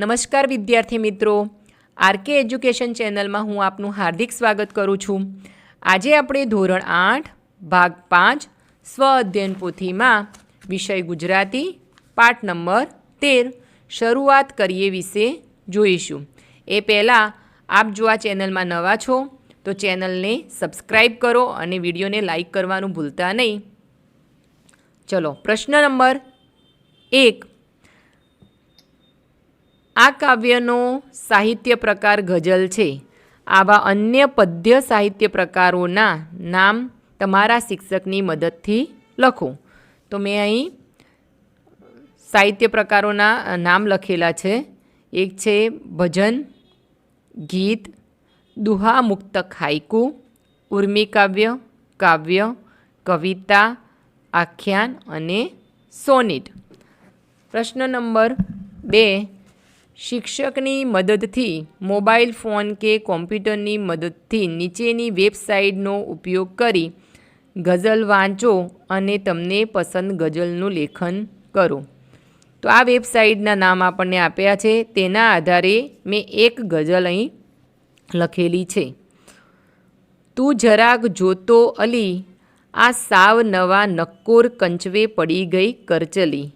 નમસ્કાર વિદ્યાર્થી મિત્રો. આરકે એજ્યુકેશન ચેનલમાં હું આપનું હાર્દિક સ્વાગત કરું છું. આજે આપણે ધોરણ આઠ, ભાગ પાંચ, સ્વ અધ્યયન પોથીમાં વિષય ગુજરાતી, પાઠ નંબર તેર, શરૂઆત કરીએ વિશે જોઈશું. એ પહેલાં આપ જો આ ચેનલમાં નવા છો, તો ચેનલને સબસ્ક્રાઈબ કરો અને વિડીયોને લાઈક કરવાનું ભૂલતા નહીં. ચલો, પ્રશ્ન નંબર એક. આ કાવ્યનો સાહિત્ય પ્રકાર ગઝલ છે. આવા અન્ય પદ્ય સાહિત્ય પ્રકારોના નામ તમારા શિક્ષકની મદદથી લખો. તો મેં અહીં સાહિત્ય પ્રકારોના નામ લખેલા છે. એક છે ભજન, ગીત દુહા મુક્તક હાઈકુ ઉર્મી કાવ્ય, કવિતા, આખ્યાન અને સોનિટ. પ્રશ્ન નંબર બે શિક્ષકની મદદથી મોબાઈલ ફોન કે કોમ્પ્યુટરની મદદથી નીચેની વેબસાઇટનો ઉપયોગ કરી ગઝલ વાંચો અને તમને પસંદ ગઝલનું લેખન કરો. તો આ વેબસાઇટના નામ આપણને આપ્યા છે. તેના આધારે મેં એક ગઝલ અહીં લખેલી છે. તું જરાક જોતો અલી, આ સાવ નવા નક્કોર કંચવે પડી ગઈ કરચલી.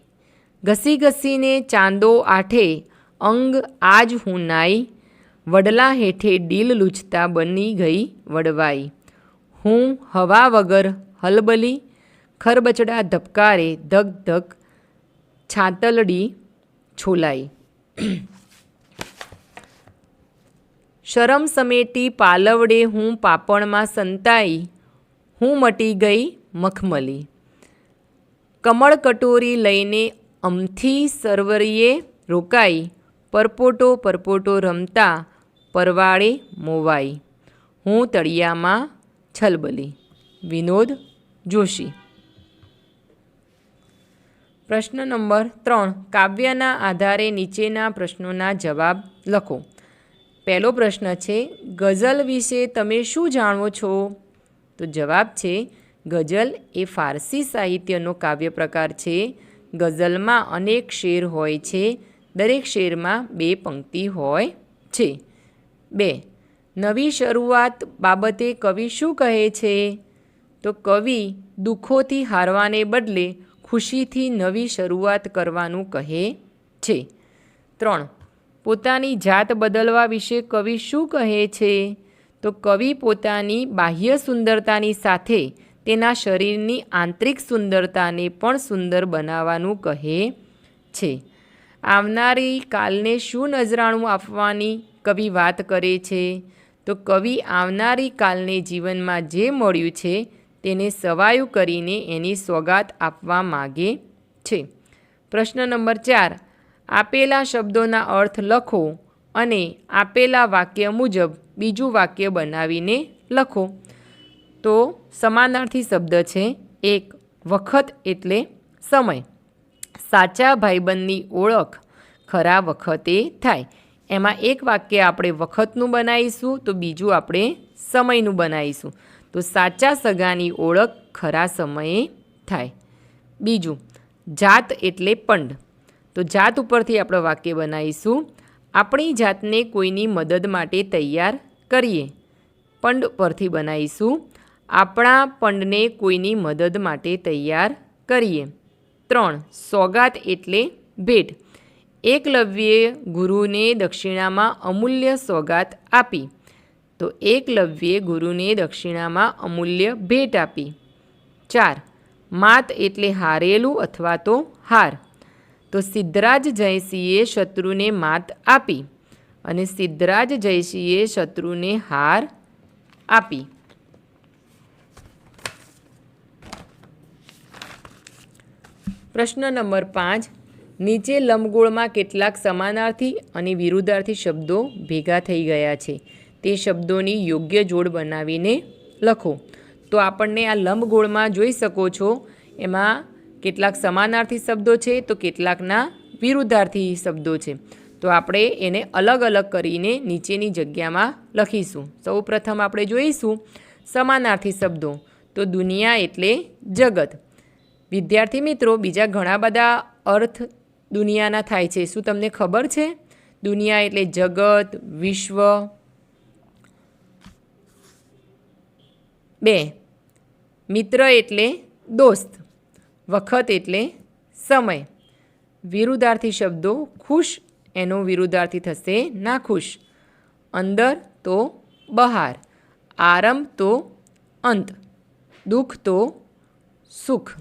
ઘસી ઘસીને ચાંદો આઠે અંગ આજ હું નાઈ, વડલા હેઠે ડીલ લૂછતા બની ગઈ વડવાઈ. હું હવા વગર હલબલી, ખરબચડા ધબકારે ધક ધક છાતલડી છોલાઈ. શરમ સમેટી પાલવડે હું પાપણમાં સંતાઈ, હું મટી ગઈ મખમલી. કમળ કટોરી લઈને અમથી સરવરીએ રોકાઈ પરપોટો પરપોટો રમતા પરવાળે મોવાઈ. હું તળિયામાં છલબલી. વિનોદ જોશી. પ્રશ્ન નંબર ત્રણ. કાવ્યના આધારે નીચેના પ્રશ્નોના જવાબ લખો. પહેલો પ્રશ્ન છે, ગઝલ વિશે તમે શું જાણો છો? તો જવાબ છે, ગઝલ એ ફારસી સાહિત્યનો કાવ્ય પ્રકાર છે. ગઝલમાં અનેક શેર હોય છે. દરેક શેરમાં બે પંક્તિ હોય છે. બે. નવી શરૂઆત બાબતે કવિ શું કહે છે? તો કવિ દુઃખોથી હારવાને બદલે ખુશીથી નવી શરૂઆત કરવાનું કહે છે. ત્રણ. પોતાની જાત બદલવા વિશે કવિ શું કહે છે? તો કવિ પોતાની બાહ્ય સુંદરતાની સાથે તેના શરીરની આંતરિક સુંદરતાને પણ સુંદર બનાવવાનું કહે છે. આવનારી કાલને શું નજરાણું આપવાની કવિ વાત કરે છે? તો કવિ આવનારી કાલને જીવનમાં જે મળ્યું છે, તેને સવાયું કરીને એની સોગાત આપવા માગે છે. પ્રશ્ન નંબર ચાર. આપેલા શબ્દોના અર્થ લખો અને આપેલા વાક્ય મુજબ બીજું વાક્ય બનાવીને લખો. તો સમાનાર્થી શબ્દ છે એક વખત એટલે સમય. સાચા ભાઈબંધની ઓળખ ખરા વખતે થાય. એમાં એક વાક્ય આપણે વખતનું બનાવીશું, તો બીજું આપણે સમયનું બનાવીશું. તો સાચા સગાની ઓળખ ખરા સમયે થાય. બીજું, જાત એટલે પંડ. તો જાત ઉપરથી આપણે વાક્ય બનાવીશું. આપણી જાતને કોઈની મદદ માટે તૈયાર કરીએ. પંડ પરથી બનાવીશું. આપણા પંડને કોઈની મદદ માટે તૈયાર કરીએ. ત્રણ, સોગાત એટલે ભેટ. એકલવ્યે ગુરુને દક્ષિણામાં અમૂલ્ય સોગાત આપી. તો એકલવ્યે ગુરુને દક્ષિણામાં અમૂલ્ય ભેટ આપી. ચાર, માત એટલે હારેલું અથવા તો હાર. તો સિદ્ધરાજ જયસિંહે શત્રુને માત આપી અને સિદ્ધરાજ જયસિંહે શત્રુને હાર આપી. પ્રશ્ન નંબર પાંચ. નીચે લંબગોળમાં કેટલાક સમાનાર્થી અને વિરુદ્ધાર્થી શબ્દો ભેગા થઈ ગયા છે. તે શબ્દોની યોગ્ય જોડ બનાવીને લખો. તો આપણને આ લંબગોળમાં જોઈ શકો છો, એમાં કેટલાક સમાનાર્થી શબ્દો છે, તો કેટલાકના વિરુદ્ધાર્થી શબ્દો છે. તો આપણે એને અલગ અલગ કરીને નીચેની જગ્યામાં લખીશું. સૌ પ્રથમ આપણે જોઈશું સમાનાર્થી શબ્દો. તો દુનિયા એટલે જગત. વિદ્યાર્થી મિત્રો, બીજા ઘણા બધા અર્થ દુનિયાના થાય છે. શું તમને ખબર છે? દુનિયા એટલે જગત, વિશ્વ. બે, મિત્ર એટલે દોસ્ત, વખત એટલે સમય. વિરુદ્ધાર્થી શબ્દો ખુશ, એનો વિરુદ્ધાર્થી થશે નાખુશ અંદર તો બહાર, આરંભ તો અંત, દુઃખ તો સુખ.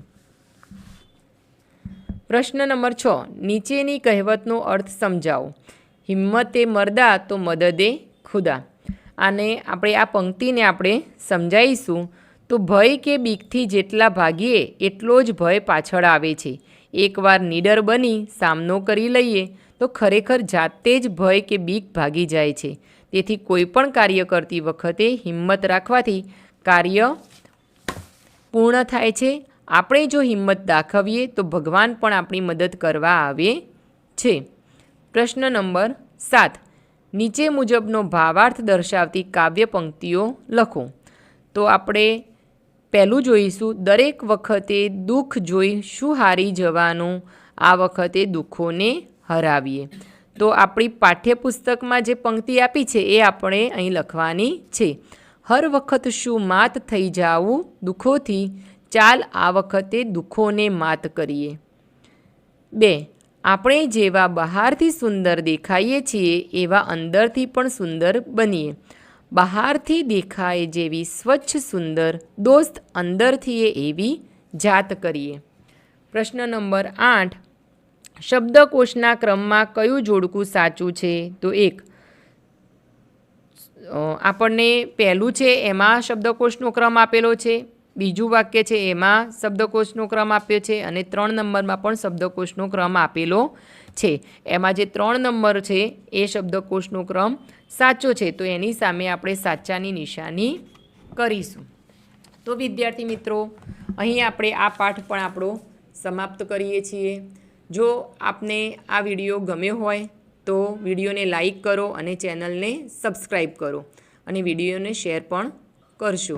પ્રશ્ન નંબર છ, નીચેની કહેવતનો અર્થ સમજાવો. હિંમતે મરદા તો મદદે ખુદા. આને આપણે આ પંક્તિને આપણે સમજાવીશું તો ભય કે બીકથી જેટલા ભાગીએ, એટલો જ ભય પાછળ આવે છે. એકવાર નીડર બની સામનો કરી લઈએ, તો ખરેખર જાતે જ ભય કે બીક ભાગી જાય છે. તેથી કોઈ પણ કાર્ય કરતી વખતે હિંમત રાખવાથી કાર્ય પૂર્ણ થાય છે. આપણે જો હિંમત દાખવીએ તો ભગવાન પણ આપણી મદદ કરવા આવે છે. પ્રશ્ન નંબર સાત. નીચે મુજબનો ભાવાર્થ દર્શાવતી કાવ્ય પંક્તિઓ લખો. તો આપણે પહેલું જોઈશું, દરેક વખતે દુઃખ જોઈ શું હારી જવાનું? આ વખતે દુઃખોને હરાવીએ. તો આપણી પાઠ્યપુસ્તકમાં જે પંક્તિ આપી છે એ આપણે અહીં લખવાની છે. હર વખત શું માત થઈ જાવું દુઃખોથી ચાલ આ વખતે દુઃખોને માત કરીએ. બે, આપણે જેવા બહારથી સુંદર દેખાઈએ છીએ, એવા અંદરથી પણ સુંદર બનીએ. બહારથી દેખાય જેવી સ્વચ્છ સુંદર દોસ્ત અંદરથી એ એવી જાત કરીએ. પ્રશ્ન નંબર આઠ, શબ્દકોશના ક્રમમાં કયું જોડકું સાચું છે? તો એક આપણને પહેલું છે, એમાં શબ્દકોશનો ક્રમ આપેલો છે. બીજું વાક્ય છે, એમાં શબ્દકોશનો ક્રમ આપ્યો છે અને ત્રણ નંબરમાં પણ શબ્દકોશનો ક્રમ આપેલો છે. એમાં જે ત્રણ નંબર છે, એ શબ્દકોશનો ક્રમ સાચો છે. તો એની સામે આપણે સાચાની નિશાની કરીશું. તો વિદ્યાર્થી મિત્રો, અહીં આપણે આ પાઠ પણ આપણો સમાપ્ત કરીએ છીએ. જો આપને આ વીડિયો ગમ્યો હોય, તો વિડીયોને લાઈક કરો અને ચેનલને સબસ્ક્રાઈબ કરો અને વિડીયોને શેર પણ કરશો